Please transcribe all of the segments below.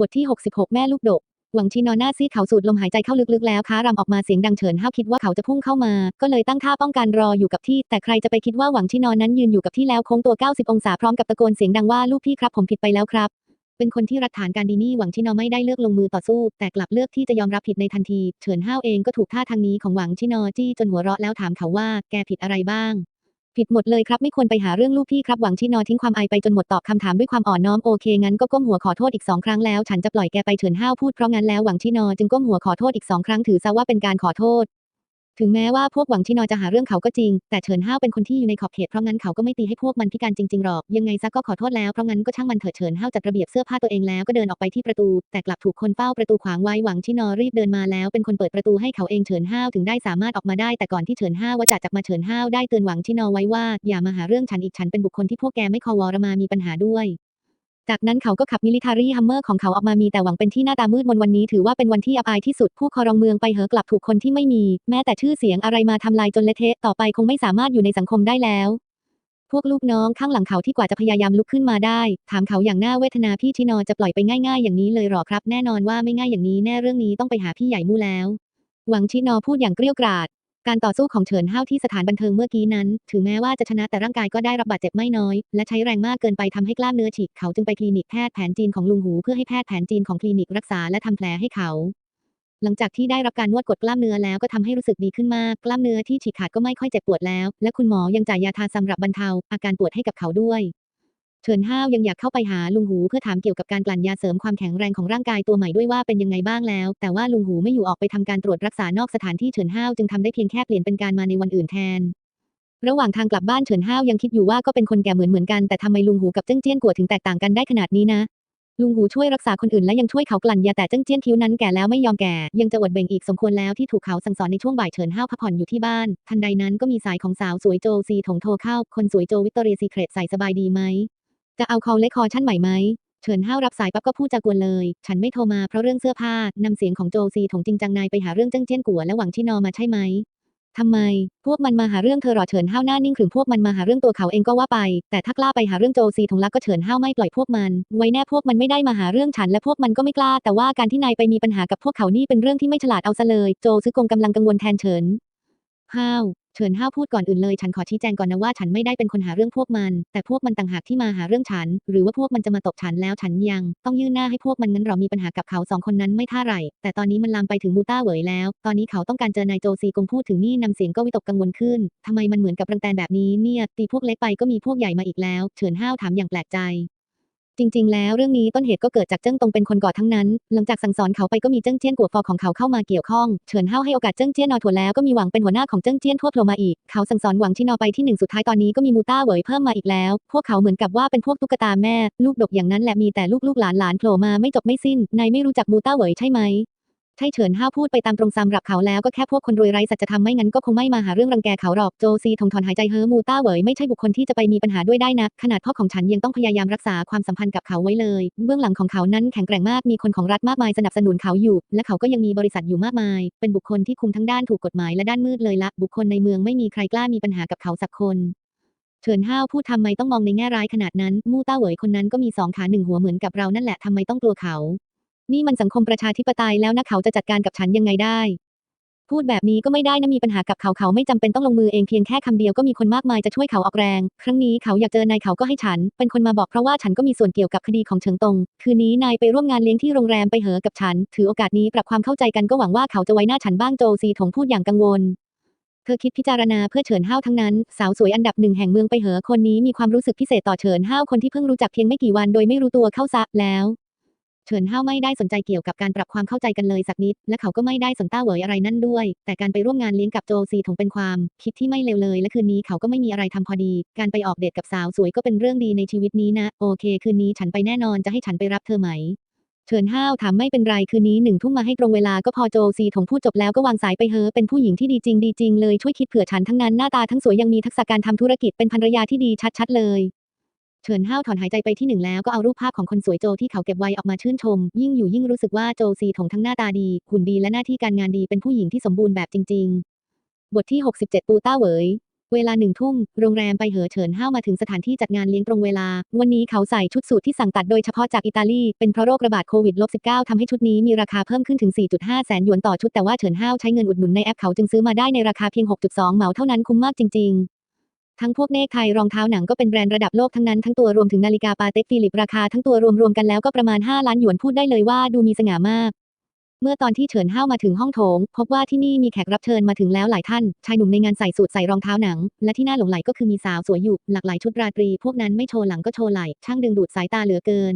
บทที่ 66 แม่ลูกดก หวังชินอนหน้าซีดเขาสูดลมหายใจเข้าลึกๆแล้วค้ารำออกมาเสียงดังเฉินห้าวคิดว่าเขาจะพุ่งเข้ามา ก็เลยตั้งท่าป้องกันรออยู่กับที่ แต่ใครจะไปคิดว่าหวังชินอนนั้นยืนอยู่กับที่แล้วโค้งตัว 90 องศาพร้อมกับตะโกนเสียงดังว่าลูกพี่ครับผมผิดไปแล้วครับเป็นคนที่รัฐฐานการดีนี่หวังชินอไม่ได้เลือกลงมือต่อสู้ แต่กลับเลือกที่จะยอมรับผิดในทันที เฉินห้าวเองก็ถูกท่าทางนี้ของหวังชินอจี้จนหัวเราะแล้วถามเขาว่า แกผิดอะไรบ้าง ผิดหมดเลยครับไม่ควรไปหาเรื่องลูกพี่ครับหวังชินอทิ้งความอายไปจนหมดตอบคำถามด้วยความอ่อนน้อมโอเคงั้นก็ก้มหัวขอโทษอีกสองครั้งแล้ว ฉันจะปล่อยแกไปเฉินห้าวพูดเพราะงั้นแล้วหวังชินอจึงก้มหัวขอโทษอีกสองครั้งถือซะว่าเป็นการขอโทษ ถึงแม้ว่าพวกหวังชินอจะหาเรื่องเขาก็จริง แต่เฉินห้าวเป็นคนที่อยู่ในขอบเขตเพราะงั้นเขาก็ไม่ตีให้พวกมันพิการจริงๆหรอก ยังไงซะก็ขอโทษแล้วเพราะงั้นก็ช่างมันเถิดเฉินห้าวจัดระเบียบเสื้อผ้าตัวเองแล้วก็เดินออกไปที่ประตู แต่กลับถูกคนเฝ้าประตูขวางไว้หวังชินอรีบเดินมาแล้วเป็นคนเปิดประตูให้เขาเองเฉินห้าวถึงได้สามารถออกมาได้แต่ก่อนที่เฉินห้าวว่าจะจับมาเฉินห้าวได้เตือนหวังชินอไว้ว่าอย่ามาหาเรื่องฉันอีกฉันเป็นบุคคลที่พวกแกไม่คอวอรมามีปัญหาด้วย จากนั้นเขาก็ขับมิลิทารีฮัมเมอร์ของเขาออกมามีแต่หวังเป็นที่หน้าตามืดมนวันนี้ถือว่าเป็นวันที่อับอายที่สุดผู้ครองเมืองไปเหอะกลับถูกคนที่ไม่มี แม้แต่ชื่อเสียงอะไรมาทำลายจนเละเทะต่อไปคงไม่สามารถอยู่ในสังคมได้แล้ว พวกลูกน้องข้างหลังเขาที่กว่าจะพยายามลุกขึ้นมาได้ ถามเขาอย่างน่าเวทนาพี่ชินอจะปล่อยไปง่ายๆ อย่างนี้เลยหรอครับ แน่นอนว่าไม่ง่ายอย่างนี้แน่เรื่องนี้ต้องไปหาพี่ใหญ่มู่แล้ว หวังชินอพูดอย่างเกรี้ยวกราด การต่อสู้ของเฉินห้าวที่สถานบันเทิงเมื่อกี้นั้น ถึงแม้ว่าจะชนะแต่ร่างกายก็ได้รับบาดเจ็บไม่น้อย และใช้แรงมากเกินไปทำให้กล้ามเนื้อฉีกเขาจึงไปคลินิกแพทย์แผนจีนของลุงหูเพื่อให้แพทย์แผนจีนของคลินิกรักษาและทำแผลให้เขา หลังจากที่ได้รับการนวดกดกล้ามเนื้อแล้วก็ทำให้รู้สึกดีขึ้นมากกล้ามเนื้อที่ฉีกขาดก็ไม่ค่อยเจ็บปวดแล้ว และคุณหมอยังจ่ายยาทาสำหรับบรรเทาอาการปวดให้กับเขาด้วย เฉินห้าวยังอยากเข้าไปหาลุงหูเพื่อถามเกี่ยวกับการกลั่นยาเสริมความแข็งแรงของร่างกายตัวใหม่ด้วยว่าเป็นยังไงบ้างแล้ว แต่ว่าลุงหูไม่อยู่ออกไปทำการตรวจรักษานอกสถานที่เฉินห้าวจึงทำได้เพียงแค่เปลี่ยนเป็นการมาในวันอื่นแทน ระหว่างทางกลับบ้านเฉินห้าวยังคิดอยู่ว่าก็เป็นคนแก่เหมือนเหมือนกันแต่ทำไมลุงหูกับเจิ้งเจี้ยนกัวถึงแตกต่างกันได้ขนาดนี้นะลุงหูช่วยรักษาคนอื่นและยังช่วยเขากลั่นยาแต่เจิ้งเจี้ยนคิ้วนั้นแก่แล้วไม่ยอมแก่ ยังจะอวดเบ่งอีกสมควรแล้วที่ถูกเขาสั่งสอนในช่วงบ่ายเฉินห้าวพักผ่อนอยู่ที่บ้าน ทันใดนั้นก็มีสายของสาวสวยโจซีถงโทรเข้า คนสวยโจวิกตอรีซีเครตใส่สบายดีไหม จะเอาคอลเลคคอชั่นใหม่ไหมเฉินห้าวรับสายปั๊บก็พูดจากวนเลย ฉันไม่โทรมาเพราะเรื่องเสื้อผ้านำเสียงของโจซีถงจริงจังนายไปหาเรื่องเจ้งเจี้ยนกัวและหวังชินอมาใช่ไหมทำไม พวกมันมาหาเรื่องเธอหรอเฉินห้าวหน้านิ่งขรึมพวกมันมาหาเรื่องตัวเขาเองก็ว่าไป แต่ถ้ากล้าไปหาเรื่องโจซีถงลักก็เฉินห้าวไม่ปล่อยพวกมัน ไว้แน่พวกมันไม่ได้มาหาเรื่องฉันและพวกมันก็ไม่กล้า แต่ว่าการที่นายไปมีปัญหากับพวกเขานี่เป็นเรื่องที่ไม่ฉลาดเอาซะเลย โจซึกงกำลังกังวลแทนเฉินห้าว เฉินห้าวพูดก่อนอื่นเลยฉันขอชี้แจงก่อนนะว่าฉันไม่ได้เป็นคนหาเรื่องพวกมัน แต่พวกมันต่างหากที่มาหาเรื่องฉัน หรือว่าพวกมันจะมาตบฉันแล้วฉันยังต้องยื่นหน้าให้พวกมันงั้นหรอมีปัญหากับเขาสองคนนั้นไม่ท่าไหร่ แต่ตอนนี้มันลามไปถึงมูต้าเหวยแล้ว ตอนนี้เขาต้องการเจอนายโจซีกงพูดถึงนี่นำเสียงก็วิตกกังวลขึ้นทำไมมันเหมือนกับรังแตนแบบนี้เนี่ยตีพวกเล็กไปก็มีพวกใหญ่มาอีกแล้ว เฉินห้าวถามอย่างแปลกใจ จริง ๆ แล้วเรื่องนี้ต้นเหตุก็เกิดจากเจิ้งตงเป็นคนก่อทั้งนั้น หลังจากสั่งสอนเขาไปก็มีเจิ้งเจี้ยนกัวฟอของเขาเข้ามาเกี่ยวข้อง เฉินเฮาให้โอกาสเจิ้งเจี้ยนนอถั่วแล้วก็มีหวังเป็นหัวหน้าของเจิ้งเจี้ยนทั่วโผล่มาอีก เขาสั่งสอนหวังชินอไปที่หนึ่งสุดท้ายตอนนี้ก็มีมูต้าเหวยเพิ่มมาอีกแล้ว พวกเขาเหมือนกับว่าเป็นพวกตุ๊กตาแม่ ลูกดกอย่างนั้นแหละมีแต่ลูกลูกหลานหลานโผล่มาไม่จบไม่สิ้นนายไม่รู้จักมูต้าเหวยใช่ไหม ใช่เฉินห้าวพูดไปตามตรงสำหรับเขาแล้วก็แค่พวกคนรวยไร้สัจธรรมไม่งั้นก็คงไม่มาหาเรื่องรังแกเขาหรอกโจซีถงถอนหายใจเฮอมูต้าเหวยไม่ใช่บุคคลที่จะไปมีปัญหาด้วยได้นะ ขนาดพ่อของฉันยังต้องพยายามรักษาความสัมพันธ์กับเขาไว้เลย เบื้องหลังของเขานั้นแข็งแกร่งมากมีคนของรัฐมากมายสนับสนุนเขาอยู่ และเขาก็ยังมีบริษัทอยู่มากมาย เป็นบุคคลที่คุมทั้งด้านถูกกฎหมายและด้านมืดเลยละบุคคลในเมืองไม่มีใครกล้ามีปัญหากับเขาสักคนเฉินห้าวพูดทำไมต้องมองในแง่ร้ายขนาดนั้น มู่ต้าเหวยคนนั้นก็มีสองขาหนึ่งหัวเหมือนกับเรานั่นแหละทำไมต้องกลัวเขา นี่มันสังคมประชาธิปไตยแล้วนะเขาจะจัดการกับฉันยังไงได้ พูดแบบนี้ก็ไม่ได้นะมีปัญหากับเขาเขาไม่จำเป็นต้องลงมือเองเพียงแค่คำเดียวก็มีคนมากมายจะช่วยเขาออกแรง ครั้งนี้เขาอยากเจอนายเขาก็ให้ฉัน เป็นคนมาบอกเพราะว่าฉันก็มีส่วนเกี่ยวกับคดีของเฉิงตง คืนนี้นายไปร่วมงานเลี้ยงที่โรงแรมไปเหอกับฉัน ถือโอกาสนี้ปรับความเข้าใจกันก็หวังว่าเขาจะไว้หน้าฉันบ้างโจซีถงพูดอย่างกังวลเธอคิดพิจารณาเพื่อเฉินห้าวทั้งนั้น สาวสวยอันดับหนึ่งแห่งเมืองไปเหอคนนี้มีความรู้สึกพิเศษต่อเฉินห้าวคนที่เพิ่งรู้จักเพียงไม่กี่วันโดยไม่รู้ตัวเข้าซะแล้ว ฉินห้าวไม่ได้สนใจเกี่ยวกับการปรับความเข้าใจกันเลยสักนิด และเขาก็ไม่ได้สนต้าเหวยอะไรนั่นด้วย แต่การไปร่วมงานเลี้ยงกับโจซีถงเป็นความ คิดที่ไม่เลวเลย และคืนนี้เขาก็ไม่มีอะไรทำพอดี การไปออกเดทกับสาวสวยก็เป็นเรื่องดีในชีวิตนี้นะ โอเค คืนนี้ฉันไปแน่นอนจะให้ฉันไปรับเธอไหมเฉินห้าวถามไม่เป็นไรคืนนี้หนึ่งทุ่มมาให้ตรงเวลาก็พอโจซีถงพูดจบแล้วก็วางสายไปเฮอเป็นผู้หญิงที่ดีจริงดีจริงเลยช่วยคิดเผื่อฉันทั้งนั้นหน้าตาทั้งสวยยังมีทักษะการทำธุรกิจเป็นภรรยาที่ดีชัดๆเลย เฉินห้าวถอนหายใจไปที่หนึ่งแล้วก็เอารูปภาพของคนสวยโจที่เขาเก็บไว้ออกมาชื่นชม ยิ่งอยู่ยิ่งรู้สึกว่าโจซีถงทั้งหน้าตาดีหุ่นดีและหน้าที่การงานดีเป็นผู้หญิงที่สมบูรณ์แบบจริง ๆ บทที่ 67 ปูต้าเหวยเวลาหนึ่งทุ่ม โรงแรมไปเหอเฉินห้าวมาถึงสถานที่จัดงานเลี้ยงตรงเวลา วันนี้เขาใส่ชุดสูทที่สั่งตัดโดยเฉพาะจากอิตาลี เป็นเพราะโรคระบาดโควิด -19 ทำให้ชุดนี้มีราคาเพิ่มขึ้นถึง 4.5 แสนหยวนต่อชุดแต่ว่าเฉินห้าวใช้เงินอุดหนุนในแอปเขาจึงซื้อมาได้ในราคาเพียง 6.2 เหมาเท่านั้นคุ้มมากจริง ทั้งพวกเนคไทยรองเท้าหนังก็เป็นแบรนด์ระดับโลกทั้งนั้นทั้งตัวรวมถึงนาฬิกาปาเต็กฟิลิปราคาทั้งตัวรวมๆกันแล้วก็ประมาณ 5 ล้านหยวนพูดได้เลยว่าดูมีสง่ามาก เมื่อตอนที่เฉินห้าวมาถึงห้องโถง พบว่าที่นี่มีแขกรับเชิญมาถึงแล้วหลายท่าน ชายหนุ่มในงานใส่สูทใส่รองเท้าหนัง และที่น่าหลงไหลก็คือมีสาวสวยอยู่หลากหลายชุดราตรี พวกนั้นไม่โชว์หลังก็โชว์ไหล่ช่างดึงดูดสายตาเหลือเกิน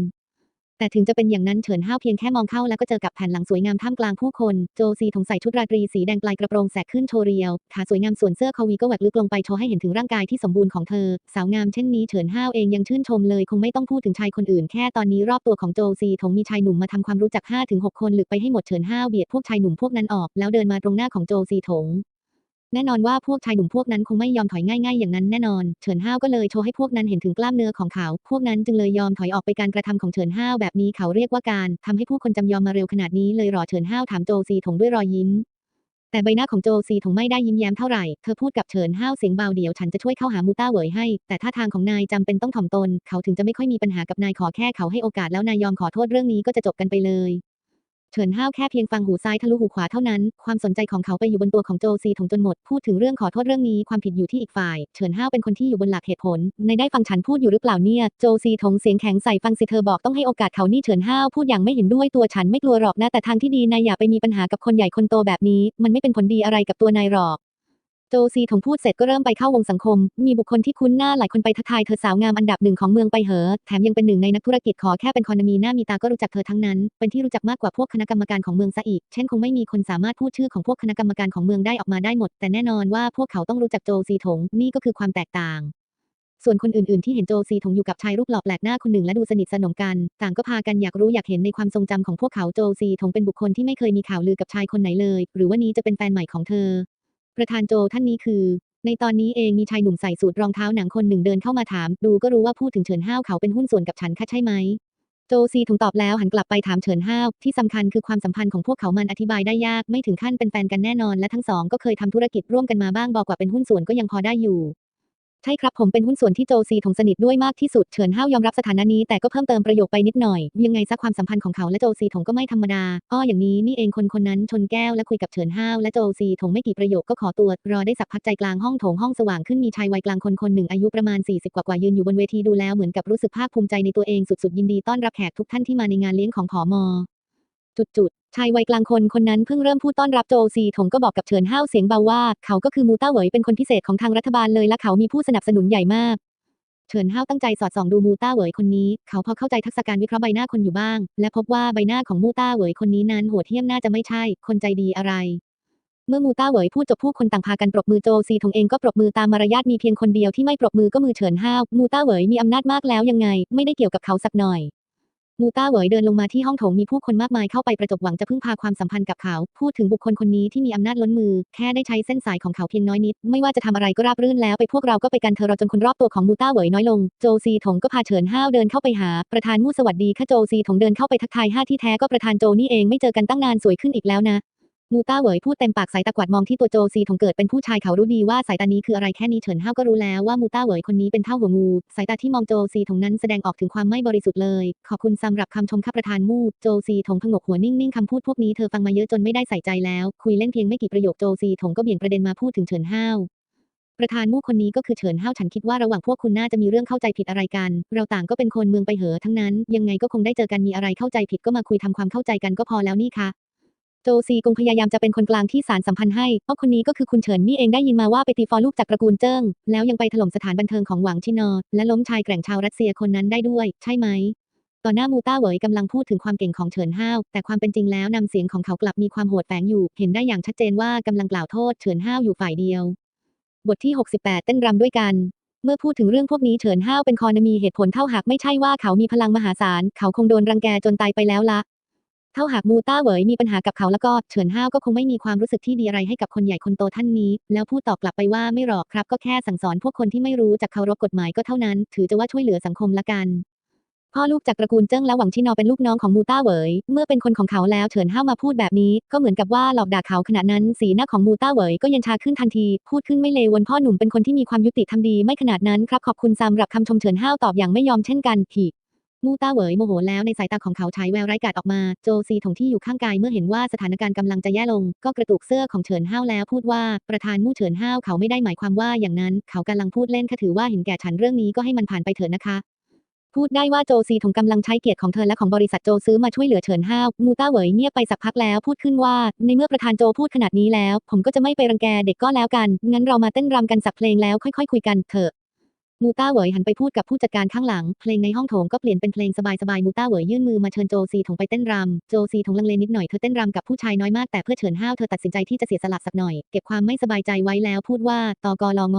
แต่ถึงจะเป็นอย่างนั้นเฉินห้าวเพียงแค่มองเข้าแล้วก็เจอกับแผ่นหลังสวยงามท่ามกลางผู้คน โจซีถงใส่ชุดราตรีสีแดงปลายกระโปรงแสกขึ้นโชว์เรียว ขาสวยงามส่วนเสื้อคาวีก็แหวกลึกลงไปโชว์ให้เห็นถึงร่างกายที่สมบูรณ์ของเธอ สาวงามเช่นนี้เฉินห้าวเองยังชื่นชมเลย คงไม่ต้องพูดถึงชายคนอื่นแค่ตอนนี้รอบตัวของโจซีถงมีชายหนุ่มมาทำความรู้จัก5-6คนหลึกไปให้หมดเฉินห้าวเบียดพวกชายหนุ่มพวกนั้นออก แล้วเดินมาตรงหน้าของโจซีถง แน่นอนว่าพวกชายหนุ่มพวกนั้นคงไม่ยอมถอยง่ายๆอย่างนั้นแน่นอนเฉินห้าวก็เลยโชว์ให้พวกนั้นเห็นถึงกล้ามเนื้อของเขา พวกนั้นจึงเลยยอมถอยออกไปการกระทำของเฉินห้าวแบบนี้เขาเรียกว่าการทำให้ผู้คนจำยอมมาเร็วขนาดนี้เลยหรอเฉินห้าวถามโจซีถงด้วยรอยยิ้มแต่ใบหน้าของโจซีถงไม่ได้ยิ้มแย้มเท่าไหร่ เธอพูดกับเฉินห้าวเสียงเบาเดี๋ยวฉันจะช่วยเข้าหามูต้าเหวยให้ แต่ท่าทางของนายจำเป็นต้องถ่อมตน เขาถึงจะไม่ค่อยมีปัญหากับนายขอแค่เขาให้โอกาสแล้วนายยอมขอโทษเรื่องนี้ก็จะจบกันไปเลย เฉินห้าวแค่เพียงฟังหูซ้ายทะลุหูขวาเท่านั้น ความสนใจของเขาไปอยู่บนตัวของโจซีถงจนหมด พูดถึงเรื่องขอโทษเรื่องนี้ความผิดอยู่ที่อีกฝ่าย เฉินห้าวเป็นคนที่อยู่บนหลักเหตุผล ในได้ฟังฉันพูดอยู่หรือเปล่าเนี่ย โจซีถงเสียงแข็งใส่ฟังสิเธอบอกต้องให้โอกาสเขานี่เฉินห้าวพูดอย่างไม่เห็นด้วยตัวฉันไม่กลัวหรอกนะแต่ทางที่ดีนายอย่าไปมีปัญหากับคนใหญ่คนโตแบบนี้ มันไม่เป็นผลดีอะไรกับตัวนายหรอก โจซีถงพูดเสร็จก็เริ่มไปเข้าวงสังคม มีบุคคลที่คุ้นหน้าหลายคนไปทักทายเธอสาวงามอันดับหนึ่งของเมืองไปเหอ แถมยังเป็นหนึ่งในนักธุรกิจขอแค่เป็นคนมีหน้ามีตาก็รู้จักเธอทั้งนั้น เป็นที่รู้จักมากกว่าพวกคณะกรรมการของเมืองซะอีก เช่นคงไม่มีคนสามารถพูดชื่อของพวกคณะกรรมการของเมืองได้ออกมาได้หมด แต่แน่นอนว่าพวกเขาต้องรู้จักโจซีถง นี่ก็คือความแตกต่างส่วนคนอื่นๆที่เห็นโจซีถงอยู่กับชายรูปหล่อแปลกหน้าคนหนึ่งและดูสนิทสนมกัน ต่างก็พากันอยากรู้อยากเห็นในความทรงจำของพวกเขาโจซีถงเป็นบุคคลที่ไม่เคยมีข่าวลือกับชายคนไหนเลย หรือว่านี้จะเป็นแฟนใหม่ของเธอ ประธานโจท่านนี้คือ ในตอนนี้เองมีชายหนุ่มใส่สูทรองเท้าหนังคนหนึ่งเดินเข้ามาถาม ดูก็รู้ว่าพูดถึงเฉินห้าวเขาเป็นหุ้นส่วนกับฉันค่ะใช่ไหมโจซีถงตอบแล้วหันกลับไปถามเฉินห้าวที่สำคัญคือความสัมพันธ์ของพวกเขามันอธิบายได้ยากไม่ถึงขั้นเป็นแฟนกันแน่นอนและทั้งสองก็เคยทำธุรกิจร่วมกันมาบ้างบอกว่าเป็นหุ้นส่วนก็ยังพอได้อยู่ ใช่ครับผมเป็นหุ้นส่วนที่โจซีถงสนิทด้วยมากที่สุดเฉินห้าวยอมรับสถานะนี้แต่ก็เพิ่มเติมประโยคไปนิดหน่อย ยังไงซะความสัมพันธ์ของเขาและโจซีถงก็ไม่ธรรมดา อ้ออย่างนี้นี่เองคนคนนั้นชนแก้วและคุยกับเฉินห้าวและโจซีถงไม่กี่ประโยคก็ขอตัวรอได้สักพักใจกลางห้องโถงห้องสว่างขึ้นมีชายวัยกลางคนคนหนึ่งอายุประมาณ 40 กว่าๆยืนอยู่บนเวทีดูแล้วเหมือนกับรู้สึกภาคภูมิใจในตัวเองสุดๆยินดีต้อนรับแขกทุกท่านที่มาในงานเลี้ยงของผอมจุดๆ ชายวัยกลางคนคนนั้นเพิ่งเริ่มพูดต้อนรับโจซีถงก็บอกกับเฉินห้าวเสียงเบาว่า เขาก็คือมูต้าเหวยเป็นคนพิเศษของทางรัฐบาลเลยและเขามีผู้สนับสนุนใหญ่มาก เฉินห้าวตั้งใจสอดส่องดูมูต้าเหวยคนนี้ เขาพอเข้าใจทักษะการวิเคราะห์ใบหน้าคนอยู่บ้าง และพบว่าใบหน้าของมูต้าเหวยคนนี้นั้นโหดเหี้ยมน่าจะไม่ใช่ คนใจดีอะไร เมื่อมูต้าเหวยพูดจบผู้คนต่างพากันปรบมือโจซีถงเองก็ปรบมือตามมารยาทมีเพียงคนเดียวที่ไม่ปรบมือก็มือเฉินห้าวมูต้าเหวยมีอำนาจมากแล้วยังไง ไม่ได้เกี่ยวกับเขาสักหน่อย มูต้าเหวยเดินลงมาที่ห้องโถงมีผู้คนมากมายเข้าไปประจบหวังจะพึ่งพาความสัมพันธ์กับเขา พูดถึงบุคคลคนนี้ที่มีอำนาจล้นมือ แค่ได้ใช้เส้นสายของเขาเพียงน้อยนิด ไม่ว่าจะทำอะไรก็ราบรื่นแล้วไปพวกเราก็ไปกันเธอเราจนคนรอบตัวของมูต้าเหวยน้อยลง โจซีถงก็พาเฉินห้าวเดินเข้าไปหา ประธานมู่สวัสดีค่ะโจซีถงเดินเข้าไปทักทายห้าที่แท้ก็ประธานโจนี่เองไม่เจอกันตั้งนานสวยขึ้นอีกแล้วนะ มูต้าเหวยพูดเต็มปากสายตะกวัดมองที่ตัวโจซีถงเกิดเป็นผู้ชายเขารู้ดีว่าสายตานี้คืออะไรแค่นี้เฉินห้าวก็รู้แล้วว่ามูต้าเหวยคนนี้เป็นเท่าหัวงู สายตาที่มองโจซีถงนั้นแสดงออกถึงความไม่บริสุทธิ์เลย ขอบคุณสำหรับคำชมครับประธานมู่โจซีถงพงกหัวนิ่งๆคำพูดพวกนี้เธอฟังมาเยอะจนไม่ได้ใส่ใจแล้ว คุยเล่นเพียงไม่กี่ประโยคโจซีถงก็เบี่ยงประเด็นมาพูดถึงเฉินห้าวประธานมู่คนนี้ก็คือเฉินห้าวฉันคิดว่าระหว่างพวกคุณน่าจะมีเรื่องเข้าใจผิดอะไรกัน เราต่างก็เป็นคนเมืองไปเหอทั้งนั้น ยังไงก็คงได้เจอกันมีอะไรเข้าใจผิดก็มาคุยทำความเข้าใจกันก็พอแล้วนี่คะ โจซีกงพยายามจะเป็นคนกลางที่สารสัมพันธ์ให้เพราะคนนี้ก็คือคุณเฉินนี่เองได้ยินมาว่าไปตีฟอลูกจากตระกูลเจิ้ง แล้วยังไปถล่มสถานบันเทิงของหวังชินอและล้มชายแกร่งชาวรัสเซียคนนั้นได้ด้วย ใช่ไหมต่อหน้ามูต้าเหวยกำลังพูดถึงความเก่งของเฉินห้าวแต่ความเป็นจริงแล้วนำเสียงของเขากลับมีความโหดแฝงอยู่ เห็นได้อย่างชัดเจนว่ากำลังกล่าวโทษเฉินห้าวอยู่ฝ่ายเดียว บทที่ 68 เต้นรำด้วยกัน เมื่อพูดถึงเรื่องพวกนี้เฉินห้าวเป็นคอนมีเหตุผลเท่าหากไม่ใช่ว่าเขามีพลังมหาศาล เขาคงโดนรังแกจนตายไปแล้วละ เท่าหากมูต้าเหวยมีปัญหากับเขาแล้วก็เฉินห้าวก็คงไม่มีความรู้สึกที่ดีอะไรให้กับคนใหญ่คนโตท่านนี้ แล้วพูดตอบกลับไปว่าไม่หรอกครับ ก็แค่สั่งสอนพวกคนที่ไม่รู้จักเคารพกฎหมายก็เท่านั้น ถือจะว่าช่วยเหลือสังคมละกันพ่อลูกจากตระกูลเจิ้งและหวังชินอเป็นลูกน้องของมูต้าเหวย เมื่อเป็นคนของเขาแล้วเฉินห้าวมาพูดแบบนี้ ก็เหมือนกับว่าหลอกด่าเขาขณะนั้นสีหน้าของมูต้าเหวยก็เย็นชาขึ้นทันที พูดขึ้นไม่เลววนพ่อหนุ่มเป็นคนที่มีความยุติธรรมดีไม่ขนาดนั้นครับขอบคุณสำหรับคำชมเฉินห้าวตอบอย่างไม่ยอมเช่นกันผี มูต้าเหวยโมโหแล้วในสายตาของเขาฉายแววไร้กาจออกมา โจซีถงที่อยู่ข้างกายเมื่อเห็นว่าสถานการณ์กำลังจะแย่ลง ก็กระตุกเสื้อของเฉินห้าวแล้วพูดว่าประธานมู่เฉินห้าวเขาไม่ได้หมายความว่าอย่างนั้น เขากำลังพูดเล่นค่ะถือว่าเห็นแก่ฉันเรื่องนี้ก็ให้มันผ่านไปเถอะนะคะพูดได้ว่าโจซีถงกำลังใช้เกียรติของเธอและของบริษัทโจซื้อมาช่วยเหลือเฉินห้าวมูต้าเหวยเงียบไปสักพักแล้วพูดขึ้นว่า ในเมื่อประธานโจพูดขนาดนี้แล้ว ผมก็จะไม่ไปรังแกเด็กก็แล้วกัน งั้นเรามาเต้นรำกันสักเพลงแล้วค่อย ๆ คุยกันเถอะ มูต้าเหวยหันไปพูดกับผู้จัดการข้างหลัง เพลงในห้องโถงก็เปลี่ยนเป็นเพลงสบายๆ มูต้าเหวยยื่นมือมาเชิญโจซีถงไปเต้นรำ โจซีถงลังเลนิดหน่อยเธอเต้นรำกับผู้ชายน้อยมากแต่เพื่อเฉินห้าวเธอตัดสินใจที่จะเสียสละสักหน่อย เก็บความไม่สบายใจไว้แล้วพูดว่าตกลง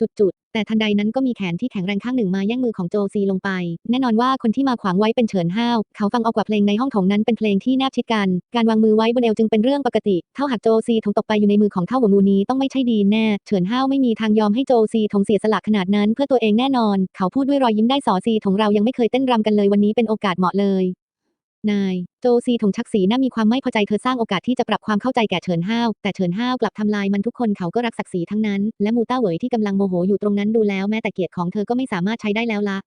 จุดๆ แต่ทันใดนั้นก็มีแขนที่แข็งแรงข้างหนึ่งมาแย่งมือของโจซีลงไป แน่นอนว่าคนที่มาขวางไว้เป็นเฉินห้าว เขาฟังเอากว่าเพลงในห้องถงนั้นเป็นเพลงที่แนบชิดกัน การวางมือไว้บนเอวจึงเป็นเรื่องปกติ เท่าหากโจซีถงตกไปอยู่ในมือของเท่าหัวงูนี้ต้องไม่ใช่ดีแน่ เฉินห้าวไม่มีทางยอมให้โจซีถงเสียสละขนาดนั้นเพื่อตัวเองแน่นอน เขาพูดด้วยรอยยิ้มได้สอซีถงเรายังไม่เคยเต้นรำกันเลยวันนี้เป็นโอกาสเหมาะเลย นาย โจซีถงชักสีหน้ามีความไม่พอใจเธอสร้างโอกาสที่จะปรับความเข้าใจแก่เฉินห้าวแต่เฉินห้าวกลับทำลายมันทุกคนเขาก็รักศักดิ์ศรีทั้งนั้น และมูต้าเหวยที่กำลังโมโหอยู่ตรงนั้นดูแล้วแม้แต่เกียรติของเธอก็ไม่สามารถใช้ได้แล้วละ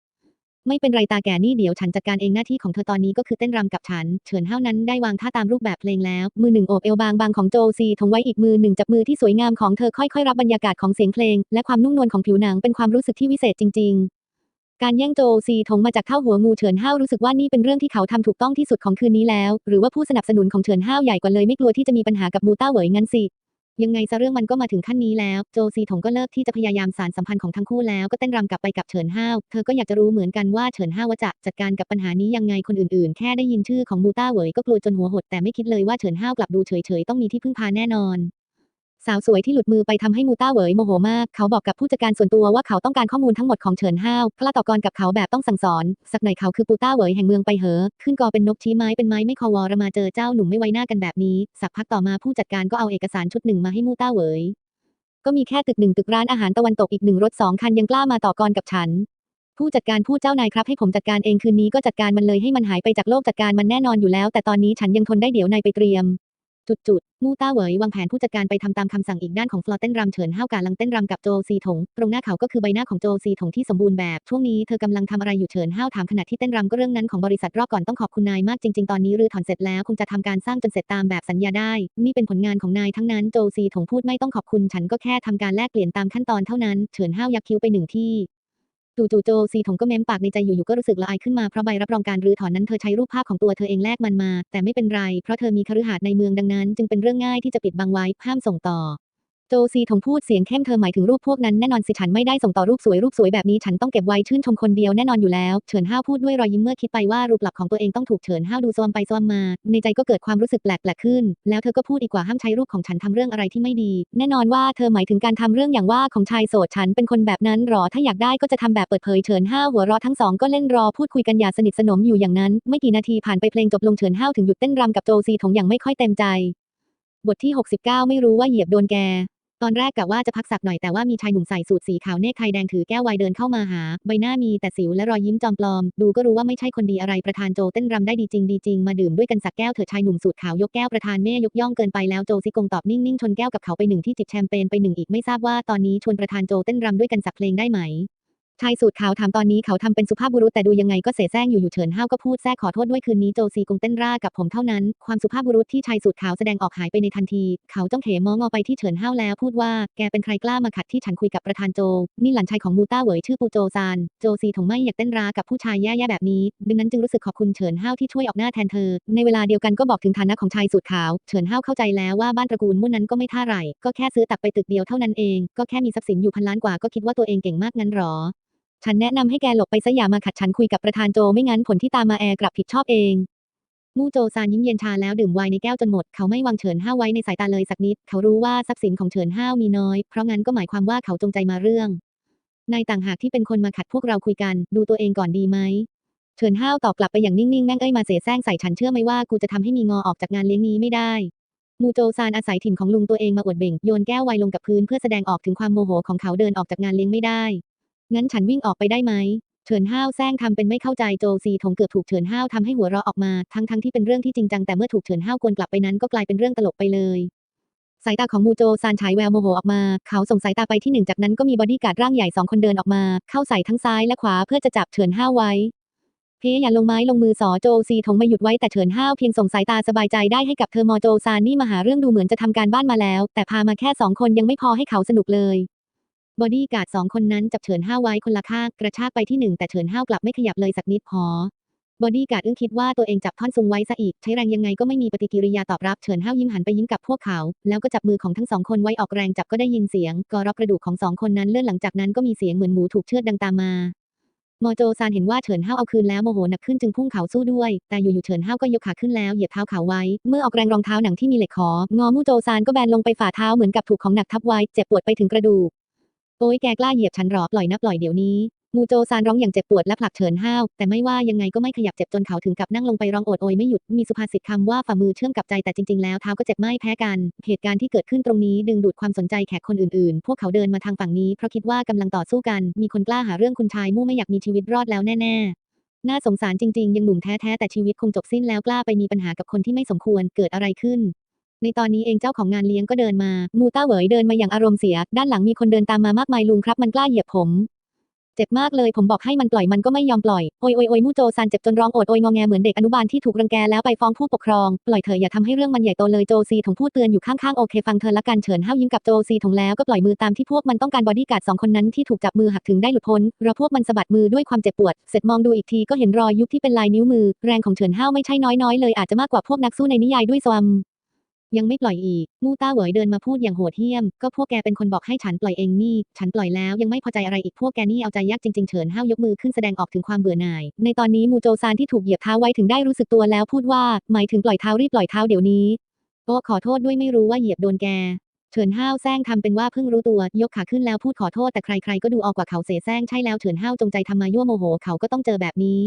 ไม่เป็นไรตาแก่นี่เดี๋ยวฉันจัดการเองหน้าที่ของเธอตอนนี้ก็คือเต้นรำกับฉัน เฉินห้าวนั้นได้วางท่าตามรูปแบบเพลงแล้ว มือหนึ่งโอบเอวบางบางของโจซีถงไว้อีกมือหนึ่งจับมือที่สวยงามของเธอค่อยๆ รับบรรยากาศของเสียงเพลง และความนุ่มนวลของผิวหนังเป็นความรู้สึกที่วิเศษจริง การแย่งโจซีถงมาจากเท่าหัวงูเฉินห้าวรู้สึกว่านี่เป็นเรื่องที่เขาทำถูกต้องที่สุดของคืนนี้แล้ว หรือว่าผู้สนับสนุนของเฉินห้าวใหญ่กว่าเลยไม่กลัวที่จะมีปัญหากับมูต้าเหวยงั้นสิยังไงซะเรื่องมันก็มาถึงขั้นนี้แล้ว โจซีถงก็เลิกที่จะพยายามสารสัมพันธ์ของทั้งคู่แล้วก็เต้นรำกลับไปกับเฉินห้าวเธอก็อยากจะรู้เหมือนกันว่าเฉินห้าวจะจัดการกับปัญหานี้ยังไงคนอื่นๆ แค่ได้ยินชื่อของมูต้าเหวยก็กลัวจนหัวหดแต่ไม่คิดเลยว่าเฉินห้าวกลับดูเฉยๆต้องมีที่พึ่งพาแน่นอน สาวสวยที่หลุดมือไปทำให้มูต้าเหวยโมโหมาก เขาบอกกับผู้จัดการส่วนตัวว่าเขาต้องการข้อมูลทั้งหมดของเฉินห้าวกล้าต่อกรกับเขาแบบต้องสั่งสอน สักหน่อยเขาคือปูต้าเหวยแห่งเมืองไปเหอ ขึ้นกอเป็นนกชี้ไม้เป็นไม้ไม่คอวอรมาเจอเจ้าหนุ่มไม่ไว้หน้ากันแบบนี้ สักพักต่อมาผู้จัดการก็เอาเอกสารชุดหนึ่งมาให้มูต้าเหวยก็มีแค่ตึกหนึ่งตึกร้านอาหารตะวันตกอีกหนึ่งรถสองคันยังกล้ามาต่อกรกับฉัน ผู้จัดการพูดเจ้านายครับให้ผมจัดการเองคืนนี้ก็จัดการมันเลยให้มันหายไปจากโลกจัดการมันแน่นอนอยู่แล้ว แต่ตอนนี้ฉันยังทนได้เดี๋ยวนายไปเตรียม จุดๆมูต้าเหวยวางแผนผู้จัดการไปทำตามคำสั่งอีกด้านของฟลอเต้นรำเฉินห้าวกาลังเต้นรำกับโจซีถง ตรงหน้าเขาก็คือใบหน้าของโจซีถงที่สมบูรณ์แบบ ช่วงนี้เธอกำลังทำอะไรอยู่เฉินห้าวถามขณะที่เต้นรำก็เรื่องนั้นของบริษัทรอบก่อนต้องขอบคุณนายมากจริง ๆ ตอนนี้รื้อถอนเสร็จแล้วคงจะทำการสร้างจนเสร็จตามแบบสัญญาได้ นี่เป็นผลงานของนายทั้งนั้นโจซีถงพูดไม่ต้องขอบคุณฉันก็แค่ทำการแลกเปลี่ยนตามขั้นตอนเท่านั้นเฉินห้าวยักคิ้วไปหนึ่งที่ จู่ๆโจซีถงก็เม้มปากในใจอยู่ๆก็รู้สึกละอายขึ้นมาเพราะใบรับรองการรื้อถอนนั้นเธอใช้รูปภาพของตัวเธอเองแลกมันมา แต่ไม่เป็นไร เพราะเธอมีคฤหาสน์ในเมืองดังนั้น จึงเป็นเรื่องง่ายที่จะปิดบังไว้ห้ามส่งต่อ โจซีถงพูดเสียงเข้มเธอหมายถึงรูปพวกนั้นแน่นอนสิฉันไม่ได้ส่งต่อรูปสวยรูปสวยแบบนี้ฉันต้องเก็บไว้ชื่นชมคนเดียวแน่นอนอยู่แล้ว เฉินห้าวพูดด้วยรอยยิ้มเมื่อคิดไปว่ารูปหลักของตัวเองต้องถูกเฉินห้าวดูซ้อมไปซ้อมมา ในใจก็เกิดความรู้สึกแปลกๆขึ้น แล้วเธอก็พูดอีกว่าห้ามใช้รูปของฉันทำเรื่องอะไรที่ไม่ดี แน่นอนว่าเธอหมายถึงการทำเรื่องอย่างว่าของชายโสดฉันเป็นคนแบบนั้นหรอถ้าอยากได้ก็จะทำแบบเปิดเผยเฉินห้าวหัวเราะทั้งสองก็เล่นรอพูดคุยกันอย่าสนิทสนมอยู่อย่างนั้น ไม่กี่นาทีผ่านไปเพลงจบลงเฉินห้าวถึงหยุดเต้นรำกับโจซีถงอย่างไม่ค่อยเต็มใจบทที่ 69 ไม่รู้ว่าเหยียบโดนแก อนแรกกะว่าจะพักสักหน่อยแต่ว่ามีชายหนุ่มใส่สูทสีขาวเนคไทแดงถือแก้วไวน์เดินเข้ามาหา ใบหน้ามีแต่สิวและรอยยิ้มจอมปลอม ดูก็รู้ว่าไม่ใช่คนดีอะไรประธานโจเต้นรำได้ดีจริงดีจริงมาดื่มด้วยกันสักแก้วเถิดชายหนุ่มสูทขาวยกแก้วประธานเม่ยกย่องเกินไปแล้วโจซิกงตอบนิ่งๆชนแก้วกับเขาไปหนึ่งที่จิบแชมเปญไปหนึ่งอีกไม่ทราบว่าตอนนี้ชวนประธานโจเต้นรำด้วยกันสักเพลงได้ไหม ชายสูทขาวถามตอนนี้เขาทำเป็นสุภาพบุรุษแต่ดูยังไงก็เสแสร้งอยู่อยู่เฉินห้าวก็พูดแทรกขอโทษด้วยคืนนี้โจซีกงเต้นร่ากับผมเท่านั้น ความสุภาพบุรุษที่ชายสูทขาวแสดงออกหายไปในทันที เขาจ้องเถมองอไปที่เฉินห้าวแล้วพูดว่าแกเป็นใครกล้ามาขัดที่ฉันคุยกับประธานโจ นี่หลานชายของมูต้าเหวยชื่อปูโจซานโจซีถงไม่อยากเต้นรากับผู้ชายแย่ๆแบบนี้ ดังนั้นจึงรู้สึกขอบคุณเฉินห้าวที่ช่วยออกหน้าแทนเธอ ในเวลาเดียวกันก็บอกถึงฐานะของชายสูทขาวเฉินห้าวเข้าใจแล้วว่าบ้านตระกูลมุ่นนั้นก็ไม่ท่าไหร่ ก็แค่ซื้อตักไปตึกเดียวเท่านั้นเองก็แค่มีทรัพย์สินอยู่พันล้านกว่าก็คิดว่าตัวเองเก่งมากงั้นหรอ ฉันแนะนำให้แกหลบไปซะอย่ามาขัดฉันคุยกับประธานโจไม่งั้นผลที่ตามมาแอร์กลับผิดชอบเอง มู่โจซานยิ้มเย็นชาแล้วดื่มไวน์ในแก้วจนหมด เขาไม่วางเฉินห้าไว้ในสายตาเลยสักนิด เขารู้ว่าทรัพย์สินของเฉินห้ามีน้อย เพราะงั้นก็หมายความว่าเขาจงใจมาเรื่องนายต่างหากที่เป็นคนมาขัดพวกเราคุยกัน ดูตัวเองก่อนดีไหมเฉินห้าวตอบกลับไปอย่างนิ่งๆแม่งเอ้ยมาเสแสร้งใส่ฉันเชื่อไหมว่ากูจะทำให้มีงอออกจากงานเลี้ยงนี้ไม่ได้มูโจซานอาศัยถิ่นของลุงตัวเองมาอวดเบ่ง โยนแก้วไวน์ลงกับพื้นเพื่อแสดงออกถึงความโมโหของเขาเดินออกจากงานเลี้ยงไม่ได้ งั้นฉันวิ่งออกไปได้ไหมเฉินห้าวแซงทำเป็นไม่เข้าใจโจซีถงเกือบถูกเฉินห้าวทำให้หัวเราะออกมาทั้งทั้งที่เป็นเรื่องที่จริงจังแต่เมื่อถูกเฉินห้าวกวนกลับไปนั้นก็กลายเป็นเรื่องตลกไปเลยสายตาของมูโจซานฉายแววโมโหออกมา เขาส่งสายตาไปที่หนึ่งจากนั้นก็มีบอดี้การ์ดร่างใหญ่สองคนเดินออกมา เข้าใส่ทั้งซ้ายและขวาเพื่อจะจับเฉินห้าวไว้ เพยอย่าลงไม้ลงมือสอโจซีถงไม่หยุดไว้แต่เฉินห้าวเพียงส่งสายตาสบายใจได้ให้กับเธอมอโจซานนี่มาหาเรื่องดูเหมือนจะทำการบ้านมาแล้ว แต่พามาแค่สองคนยังไม่พอให้เขาสนุกเลย บอดี้การ์ดสองคนนั้นจับเฉินห้าวไว้คนละข้างกระชากไปที่หนึ่งแต่เฉินห้าวกลับไม่ขยับเลยสักนิดพอบอดี้การ์ดอึ้งคิดว่าตัวเองจับท่อนซุงไว้ซะอีก ใช้แรงยังไงก็ไม่มีปฏิกิริยาตอบรับเฉินห้าวยิ้มหันไปยิ้มกับพวกเขา แล้วก็จับมือของทั้งสองคนไว้ออกแรงจับก็ได้ยินเสียงกอรับกระดูกของสองคนนั้นเลื่อนหลังจากนั้นก็มีเสียงเหมือนหมูถูกเชือดดังตามมามอโจซานเห็นว่าเฉินห้าวเอาคืนแล้วโมโหหนักขึ้นจึงพุ่งเขาสู้ด้วย แต่อยู่ๆเฉินห้าวก็ยกขาขึ้นแล้วเหยียบเท้าเขาไว้ เมื่อออกแรงรองเท้าหนังที่มีเหล็กของอมูโจซานก็แบนลงไปฝ่าเท้าเหมือนกับถูกของหนักทับไว้ เจ็บปวดไปถึงกระดูก โอ้ยแกกล้าเหยียบฉันหรอปล่อยนะปล่อยเดี๋ยวนี้ มูโจซานร้องอย่างเจ็บปวดและผลักเฉินห้าว แต่ไม่ว่ายังไงก็ไม่ขยับเจ็บจนเขาถึงกับนั่งลงไปร้องโอดโอยไม่หยุด มีสุภาษิตคำว่าฝ่ามือเชื่อมกับใจแต่จริงๆแล้วเท้าก็เจ็บไม่แพ้กัน เหตุการณ์ที่เกิดขึ้นตรงนี้ดึงดูดความสนใจแขกคนอื่นๆ พวกเขาเดินมาทางฝั่งนี้เพราะคิดว่ากำลังต่อสู้กัน มีคนกล้าหาเรื่องคุณชายมู่ไม่อยากมีชีวิตรอดแล้วแน่ๆน่าสงสารจริงๆ ยังหนุ่มแท้ๆ แต่ชีวิตคงจบสิ้นแล้วกล้าไปมีปัญหากับคนที่ไม่สมควรเกิดอะไรขึ้น ในตอนนี้เองเจ้าของงานเลี้ยงก็เดินมา มูต้าเหวยเดินมาอย่างอารมณ์เสีย ด้านหลังมีคนเดินตามมามากมายลุงครับมันกล้าเหยียบผม เจ็บมากเลยผมบอกให้มันปล่อยมันก็ไม่ยอมปล่อย โอยโอยโอยมูโจซันเจ็บจนร้องโอดโอยงอแงเหมือนเด็กอนุบาลที่ถูกรังแกแล้วไปฟ้องผู้ปกครอง ปล่อยเธออย่าทำให้เรื่องมันใหญ่โตเลยโจซีถงพูดเตือนอยู่ข้างๆโอเคฟังเธอละกันเฉินห้าวยิ้มกับโจซีถงแล้วก็ปล่อยมือตามที่พวกมันต้องการบอดี้การ์ดสองคนนั้นที่ถูกจับมือหักถึงได้หลุดพ้นเราพวกมันสะบัดมือด้วยความเจ็บปวด เสร็จมองดูอีกทีก็เห็นรอยยุบที่เป็นลายนิ้วมือ แรงของเฉินห้าวไม่ใช่น้อยๆเลยอาจจะมากกว่าพวกนักสู้ในนิยายด้วยซ้ำ ยังไม่ปล่อยอีก มูต้าเหวยเดินมาพูดอย่างโหดเหี้ยม ก็พวกแกเป็นคนบอกให้ฉันปล่อยเองนี่ ฉันปล่อยแล้วยังไม่พอใจอะไรอีกพวกแกนี่เอาใจยากจริงๆเฉินห้าวยกมือขึ้นแสดงออกถึงความเบื่อหน่าย ในตอนนี้มูโจซานที่ถูกเหยียบเท้าไว้ถึงได้รู้สึกตัวแล้วพูดว่า หมายถึงปล่อยเท้ารีบปล่อยเท้าเดี๋ยวนี้โอ้ขอโทษด้วยไม่รู้ว่าเหยียบโดนแกเฉินห้าวแซงทำเป็นว่าเพิ่งรู้ตัวยกขาขึ้นแล้วพูดขอโทษแต่ใครๆก็ดูออกกว่าเขาเสแสร้งใช่แล้วเฉินห้าวจงใจทำมายั่วโมโหเขาก็ต้องเจอแบบนี้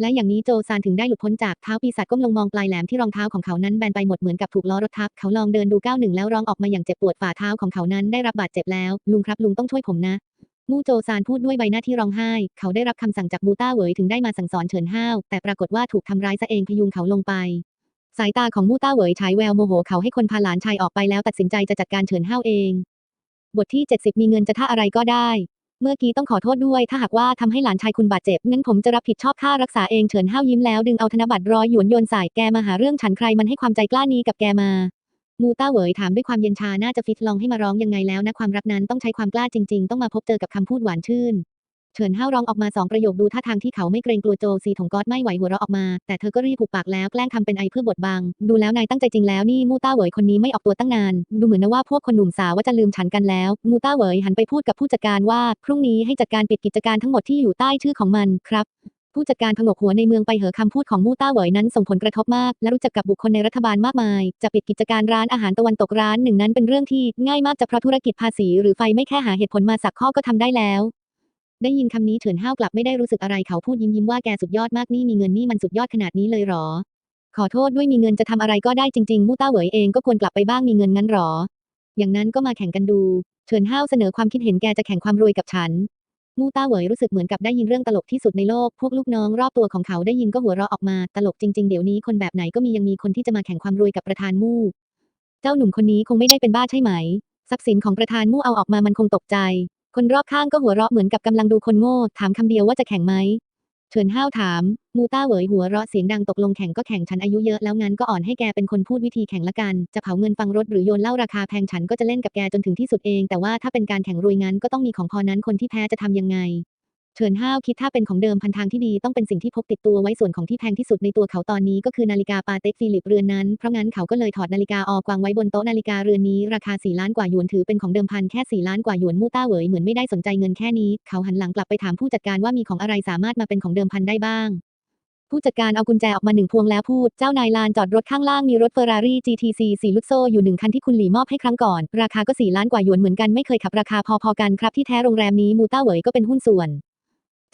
และอย่างนี้โจซานถึงได้หลุดพ้นจากเท้าปีศาจก้มลงมองปลายแหลมที่รองเท้าของเขานั้นแบนไปหมดเหมือนกับถูกล้อรถทับ เขาลองเดินดูก้าวหนึ่งแล้วร้องออกมาอย่างเจ็บปวดฝ่าเท้าของเขานั้นได้รับบาดเจ็บแล้ว ลุงครับลุงต้องช่วยผมนะมู่โจซานพูดด้วยใบหน้าที่ร้องไห้ เขาได้รับคำสั่งจากมูต้าเหวยถึงได้มาสั่งสอนเฉินห้าว แต่ปรากฏว่าถูกทำร้ายซะเองพยุงเขาลงไป สายตาของมู่ต้าเหวยฉายแววโมโหเขาให้คนพาหลานชายออกไปแล้วตัดสินใจจะจัดการเฉินห้าวเอง บทที่ 70 มีเงินจะท่าอะไรก็ได้ เมื่อกี้ต้องขอโทษด้วย ถ้าหากว่าทำให้หลานชายคุณบาดเจ็บงั้นผมจะรับผิดชอบค่ารักษาเองเฉินห้าวยิ้มแล้วดึงเอาธนบัตรร้อยหยวนโยนใส่แกมาหาเรื่องฉันใครมันให้ความใจกล้านี้กับแกมามูต้าเหวยถามด้วยความเย็นชาน่าจะฟิตลองให้มาร้องยังไงแล้วนะความรักนั้นต้องใช้ความกล้าจริง ๆ ต้องมาพบเจอกับคำพูดหวานชื่น เฉินห้าวร้องออกมาสองประโยคดูท่าทางที่เขาไม่เกรงกลัวโจซีถงก๊อดไม่ไหวหัวเราะออกมา แต่เธอก็รีบผูกปากแล้วแกล้งทำเป็นไอเพื่อบดบัง ดูแล้วนายตั้งใจจริงแล้วนี่มูต้าเหวยคนนี้ไม่ออกตัวตั้งนาน ดูเหมือนนะว่าพวกคนหนุ่มสาวว่าจะลืมฉันกันแล้ว มูต้าเหวยหันไปพูดกับผู้จัดการว่าพรุ่งนี้ให้จัดการปิดกิจการทั้งหมดที่อยู่ใต้ชื่อของมันครับผู้จัดการผงกหัวในเมืองไปเหอคำพูดของมูต้าเหวยนั้นส่งผลกระทบมาก และรู้จักกับบุคคลในรัฐบาลมากมาย จะปิดกิจการร้านอาหารตะวันตกร้านหนึ่งนั้นเป็นเรื่องที่ง่ายมากจะเพราะธุรกิจภาษีหรือไฟไม่แค่หาเหตุผลมาสักข้อก็ทำได้แล้ว ได้ยินคำนี้เฉินห้าวกลับไม่ได้รู้สึกอะไรเขาพูดยิ้มยิ้มว่าแกสุดยอดมากนี่มีเงินนี่มันสุดยอดขนาดนี้เลยหรอ ขอโทษด้วยมีเงินจะทำอะไรก็ได้จริงๆมู่ต้าเหวยเองก็ควรกลับไปบ้างมีเงินงั้นหรอ อย่างนั้นก็มาแข่งกันดู เฉินห้าวเสนอความคิดเห็นแกจะแข่งความรวยกับฉันมู่ต้าเหวยรู้สึกเหมือนกับได้ยินเรื่องตลกที่สุดในโลก พวกลูกน้องรอบตัวของเขาได้ยินก็หัวเราะออกมา ตลกจริงๆ เดี๋ยวนี้คนแบบไหนก็มียังมีคนที่จะมาแข่งความรวยกับประธานมู่ เจ้าหนุ่มคนนี้คงไม่ได้เป็นบ้าใช่ไหม ทรัพย์สินของประธานมู่เอาออกมามันคงตกใจ คนรอบข้างก็หัวเราะเหมือนกับกำลังดูคนโง่ ถามคำเดียวว่าจะแข่งไหมเฉินห้าวถาม มูต้าเหวยหัวเราะเสียงดังตกลงแข่งก็แข่งฉันอายุเยอะแล้วงั้นก็อ่อนให้แกเป็นคนพูดวิธีแข่งละกัน จะเผาเงินฟังรถหรือโยนเหล้าราคาแพงฉันก็จะเล่นกับแกจนถึงที่สุดเอง แต่ว่าถ้าเป็นการแข่งรวยงั้นก็ต้องมีของพอนั้นคนที่แพ้จะทำยังไง เฉินห้าวคิดถ้าเป็นของเดิมพันทางที่ดีต้องเป็นสิ่งที่พกติดตัวไว้ส่วนของที่แพงที่สุดในตัวเขาตอนนี้ก็คือนาฬิกาปาเต็กฟิลิปเรือนนั้น เพราะงั้นเขาก็เลยถอดนาฬิกาออกวางไว้บนโต๊ะนาฬิกาเรือนนี้ราคา 4 ล้านกว่าหยวนถือเป็นของเดิมพันแค่ 4 ล้านกว่าหยวนมู่ต้าเหวยเหมือนไม่ได้สนใจเงินแค่นี้ เขาหันหลังกลับไปถามผู้จัดการว่ามีของอะไรสามารถมาเป็นของเดิมพันได้บ้าง ผู้จัดการเอากุญแจออกมาหนึ่งพวงแล้วพูดเจ้านายลานจอดรถข้างล่างมีรถเฟอร์รารี่ GTC สีลูกโซ่อยู่หนึ่งคันที่คุณหลีมอบให้ครั้งก่อน ราคาก็สี่ล้านกว่าหยวนเหมือนกันไม่เคยขับราคาพอๆกันครับที่แท้โรงแรมนี้มูต้าเหวยก็เป็นหุ้นส่วน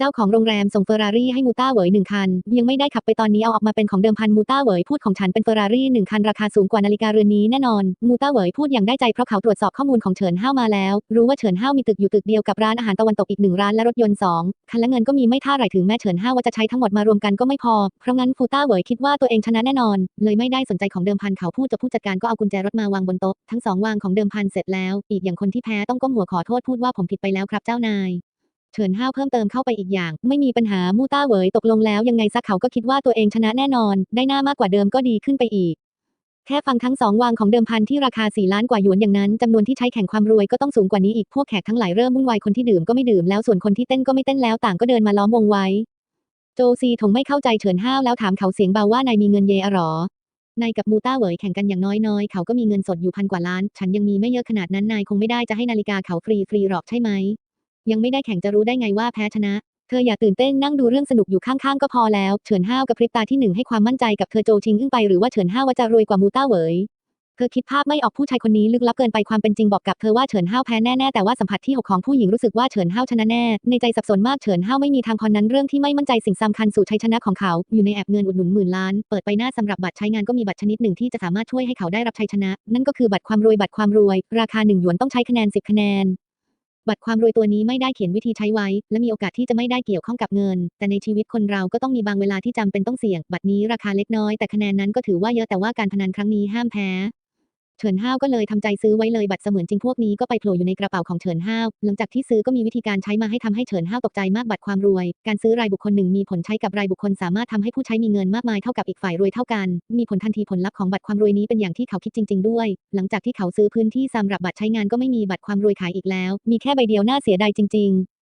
เจ้าของโรงแรมส่งเฟอร์รารี่ให้มูต้าเหวยหนึ่งคัน ยังไม่ได้ขับไปตอนนี้เอาออกมาเป็นของเดิมพันมูต้าเหวยพูดของฉันเป็นเฟอร์รารี่หนึ่งคันราคาสูงกว่านาฬิกาเรือนนี้แน่นอนมูต้าเหวยพูดอย่างได้ใจเพราะเขาตรวจสอบข้อมูลของเฉินห้าวมาแล้ว รู้ว่าเฉินห้าวมีตึกอยู่ตึกเดียวกับร้านอาหารตะวันตกอีกหนึ่งร้านและรถยนต์สองคันและเงินก็มีไม่ท่าไหร่ถึงแม้เฉินห้าวว่าจะใช้ทั้งหมดมารวมกันก็ไม่พอเพราะงั้นฟูต้าเหวยคิดว่าตัวเองชนะแน่นอน เลยไม่ได้สนใจของเดิมพันเขาพูดจะผู้จัดการก็เอากุญแจรถมาวางบนโต๊ะทั้งสองวางของเดิมพันเสร็จแล้ว อีกอย่างคนที่แพ้ต้องก้มหัวขอโทษพูดว่าผมผิดไปแล้วครับเจ้านาย เฉินห้าวเพิ่มเติมเข้าไปอีกอย่าง ไม่มีปัญหามู่ต้าเหวยตกลงแล้วยังไงซะเขาก็คิดว่าตัวเองชนะแน่นอน ได้หน้ามากกว่าเดิมก็ดีขึ้นไปอีก แค่ฟังทั้งสองวางของเดิมพันที่ราคา 4 ล้านกว่าหยวนอย่างนั้นจำนวนที่ใช้แข่งความรวยก็ต้องสูงกว่านี้อีกพวกแขกทั้งหลายเริ่มวุ่นวายคนที่ดื่มก็ไม่ดื่มแล้วส่วนคนที่เต้นก็ไม่เต้นแล้วต่างก็เดินมาล้อมวงไว้โจซีถงไม่เข้าใจเฉินห้าวแล้วถามเขาเสียงเบาว่านายมีเงินเยอะหรอนายกับมูต้าเหวยแข่งกันอย่างน้อยๆ เขาก็มีเงินสดอยู่พันกว่าล้าน ฉันยังมีไม่เยอะขนาดนั้นนายคงไม่ได้จะให้นาฬิกาเขาฟรีฟรีหรอกใช่ไหม ยังไม่ได้แข่งจะรู้ได้ไงว่าแพ้ชนะ เธออย่าตื่นเต้นนั่งดูเรื่องสนุกอยู่ข้างๆก็พอแล้ว เฉินห้าวกับพริบตาที่หนึ่งให้ความมั่นใจกับเธอโจชิงอึ้งไปหรือว่าเฉินห้าวว่าจะรวยกว่ามูต้าเหวยเธอคิดภาพไม่ออกผู้ชายคนนี้ลึกลับเกินไปความเป็นจริงบอกกับเธอว่าเฉินห้าวแพ้แน่ๆแต่ว่าสัมผัสที่หกของผู้หญิงรู้สึกว่าเฉินห้าวชนะแน่ในใจสับสนมากเฉินห้าวไม่มีทางพอนั้นเรื่องที่ไม่มั่นใจสิ่งสำคัญสู่ชัยชนะของเขา อยู่ในแอบเงินอุดหนุนหมื่นล้านเปิดไปหน้าสำหรับบัตรใช้งานก็มีบัตรชนิดหนึ่งที่จะสามารถช่วยให้เขาได้รับชัยชนะ นั่นก็คือบัตรความรวยบัตรความรวย ราคาหนึ่งหยวนต้องใช้คะแนนสิบคะแนน บัตรความรวยตัวนี้ไม่ได้เขียนวิธีใช้ไว้ และมีโอกาสที่จะไม่ได้เกี่ยวข้องกับเงิน แต่ในชีวิตคนเราก็ต้องมีบางเวลาที่จำเป็นต้องเสี่ยง บัตรนี้ราคาเล็กน้อยแต่คะแนนนั้นก็ถือว่าเยอะแต่ว่าการพนันครั้งนี้ห้ามแพ้ เฉินห้าวก็เลยทำใจซื้อไว้เลยบัตรเสมือนจริงพวกนี้ก็ไปโผล่อยู่ในกระเป๋าของเฉินห้าว หลังจากที่ซื้อก็มีวิธีการใช้มาให้ทำให้เฉินห้าวตกใจมากบัตรความรวย การซื้อรายบุคคลหนึ่งมีผลใช้กับรายบุคคลสามารถทำให้ผู้ใช้มีเงินมากมายเท่ากับอีกฝ่ายรวยเท่ากัน มีผลทันทีผลลัพธ์ของบัตรความรวยนี้เป็นอย่างที่เขาคิดจริง ๆ ด้วย หลังจากที่เขาซื้อพื้นที่สำหรับบัตรใช้งานก็ไม่มีบัตรความรวยขายอีกแล้ว มีแค่ใบเดียวน่าเสียดายจริง ๆ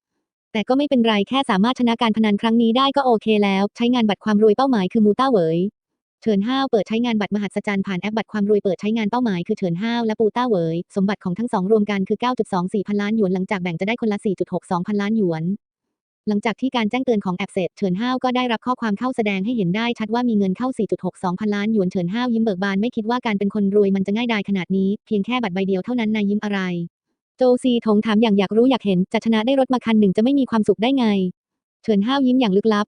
แต่ก็ไม่เป็นไรแค่สามารถชนะการพนันครั้งนี้ได้ก็โอเคแล้ว ใช้งานบัตรความรวยเป้าหมายคือมูต้าเหวย เฉินห้าวเปิดใช้งานบัตรมหัศจรรย์ผ่านแอปบัตรความรวยเปิดใช้งานเป้าหมายคือเฉินห้าวและปูต้าเหวยสมบัติของทั้งสองรวมกันคือ 9.24 พันล้านหยวนหลังจากแบ่งจะได้คนละ 4.62 พันล้านหยวนหลังจากที่การแจ้งเตือนของแอปเสร็จเฉินห้าวก็ได้รับข้อความเข้าแสดงให้เห็นได้ชัดว่ามีเงินเข้า 4.62 พันล้านหยวนเฉินห้าวยิ้มเบิกบานไม่คิดว่าการเป็นคนรวยมันจะง่ายดายขนาดนี้ เพียงแค่บัตรใบเดียวเท่านั้นนายยิ้มอะไร โจซีถงถามอย่างอยากรู้อยากเห็นจะชนะได้รถมาคันหนึ่งจะไม่มีความสุขได้ไง เฉินห้าวยิ้มอย่างลึกลับ